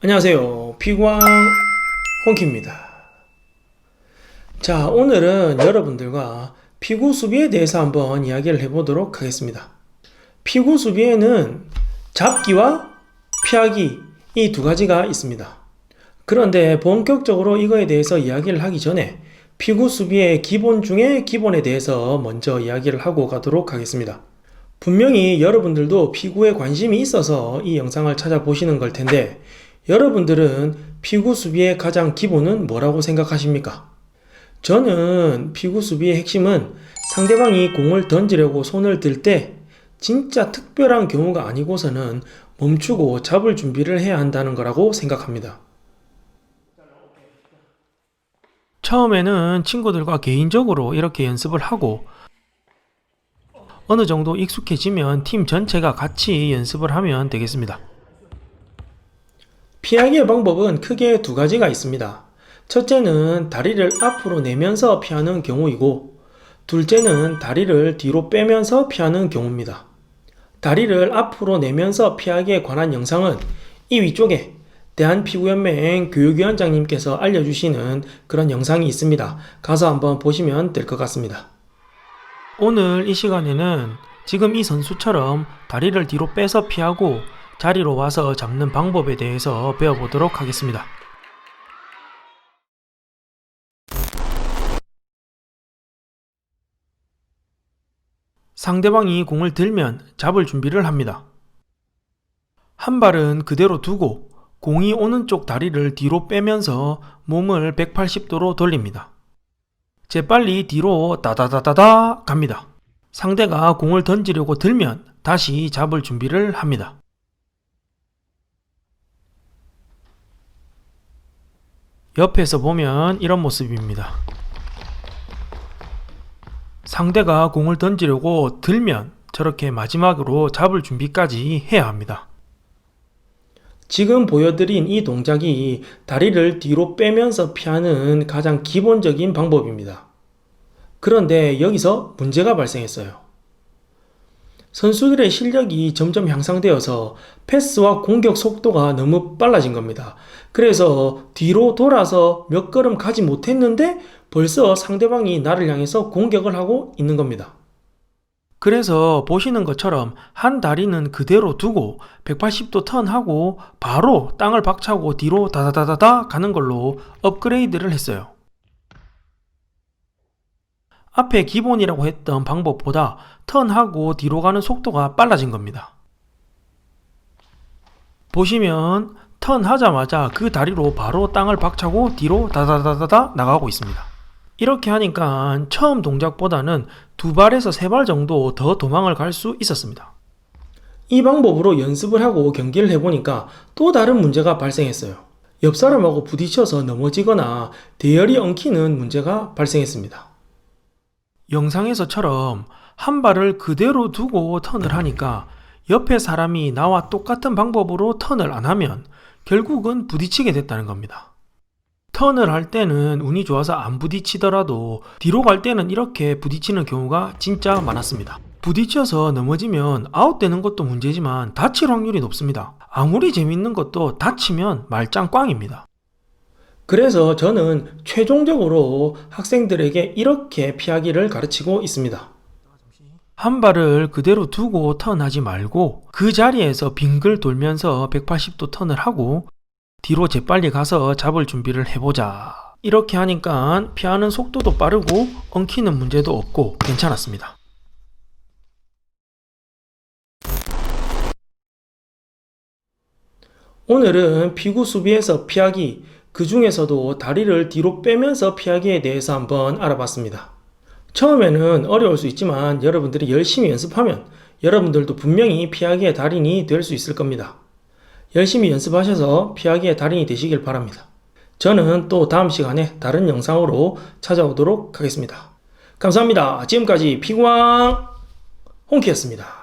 안녕하세요. 피구왕 홍키입니다. 자, 오늘은 여러분들과 피구 수비에 대해서 한번 이야기를 해보도록 하겠습니다. 피구 수비에는 잡기와 피하기 이 두 가지가 있습니다. 그런데 본격적으로 이거에 대해서 이야기를 하기 전에 피구 수비의 기본 중에 기본에 대해서 먼저 이야기를 하고 가도록 하겠습니다. 분명히 여러분들도 피구에 관심이 있어서 이 영상을 찾아보시는 걸 텐데 여러분들은 피구 수비의 가장 기본은 뭐라고 생각하십니까? 저는 피구 수비의 핵심은 상대방이 공을 던지려고 손을 들 때 진짜 특별한 경우가 아니고서는 멈추고 잡을 준비를 해야 한다는 거라고 생각합니다. 처음에는 친구들과 개인적으로 이렇게 연습을 하고 어느 정도 익숙해지면 팀 전체가 같이 연습을 하면 되겠습니다. 피하기의 방법은 크게 두 가지가 있습니다. 첫째는 다리를 앞으로 내면서 피하는 경우이고, 둘째는 다리를 뒤로 빼면서 피하는 경우입니다. 다리를 앞으로 내면서 피하기에 관한 영상은 이 위쪽에 대한피구연맹 교육위원장님께서 알려주시는 그런 영상이 있습니다. 가서 한번 보시면 될 것 같습니다. 오늘 이 시간에는 지금 이 선수처럼 다리를 뒤로 빼서 피하고 자리로 와서 잡는 방법에 대해서 배워보도록 하겠습니다. 상대방이 공을 들면 잡을 준비를 합니다. 한 발은 그대로 두고 공이 오는 쪽 다리를 뒤로 빼면서 몸을 180도로 돌립니다. 재빨리 뒤로 다다다다다 갑니다. 상대가 공을 던지려고 들면 다시 잡을 준비를 합니다. 옆에서 보면 이런 모습입니다. 상대가 공을 던지려고 들면 저렇게 마지막으로 잡을 준비까지 해야 합니다. 지금 보여드린 이 동작이 다리를 뒤로 빼면서 피하는 가장 기본적인 방법입니다. 그런데 여기서 문제가 발생했어요. 선수들의 실력이 점점 향상되어서 패스와 공격 속도가 너무 빨라진 겁니다. 그래서 뒤로 돌아서 몇 걸음 가지 못했는데 벌써 상대방이 나를 향해서 공격을 하고 있는 겁니다. 그래서 보시는 것처럼 한 다리는 그대로 두고 180도 턴하고 바로 땅을 박차고 뒤로 다다다다다 가는 걸로 업그레이드를 했어요. 앞에 기본이라고 했던 방법보다 턴하고 뒤로 가는 속도가 빨라진 겁니다. 보시면 턴 하자마자 그 다리로 바로 땅을 박차고 뒤로 다다다다다 나가고 있습니다. 이렇게 하니까 처음 동작보다는 두 발에서 세 발 정도 더 도망을 갈 수 있었습니다. 이 방법으로 연습을 하고 경기를 해보니까 또 다른 문제가 발생했어요. 옆 사람하고 부딪혀서 넘어지거나 대열이 엉키는 문제가 발생했습니다. 영상에서처럼 한 발을 그대로 두고 턴을 하니까 옆에 사람이 나와 똑같은 방법으로 턴을 안 하면 결국은 부딪히게 됐다는 겁니다. 턴을 할 때는 운이 좋아서 안 부딪히더라도 뒤로 갈 때는 이렇게 부딪히는 경우가 진짜 많았습니다. 부딪혀서 넘어지면 아웃되는 것도 문제지만 다칠 확률이 높습니다. 아무리 재밌는 것도 다치면 말짱 꽝입니다. 그래서 저는 최종적으로 학생들에게 이렇게 피하기를 가르치고 있습니다. 한 발을 그대로 두고 턴하지 말고 그 자리에서 빙글 돌면서 180도 턴을 하고 뒤로 재빨리 가서 잡을 준비를 해보자. 이렇게 하니까 피하는 속도도 빠르고 엉키는 문제도 없고 괜찮았습니다. 오늘은 피구 수비에서 피하기, 그 중에서도 다리를 뒤로 빼면서 피하기에 대해서 한번 알아봤습니다. 처음에는 어려울 수 있지만 여러분들이 열심히 연습하면 여러분들도 분명히 피하기의 달인이 될 수 있을 겁니다. 열심히 연습하셔서 피하기의 달인이 되시길 바랍니다. 저는 또 다음 시간에 다른 영상으로 찾아오도록 하겠습니다. 감사합니다. 지금까지 피구왕 홍키였습니다.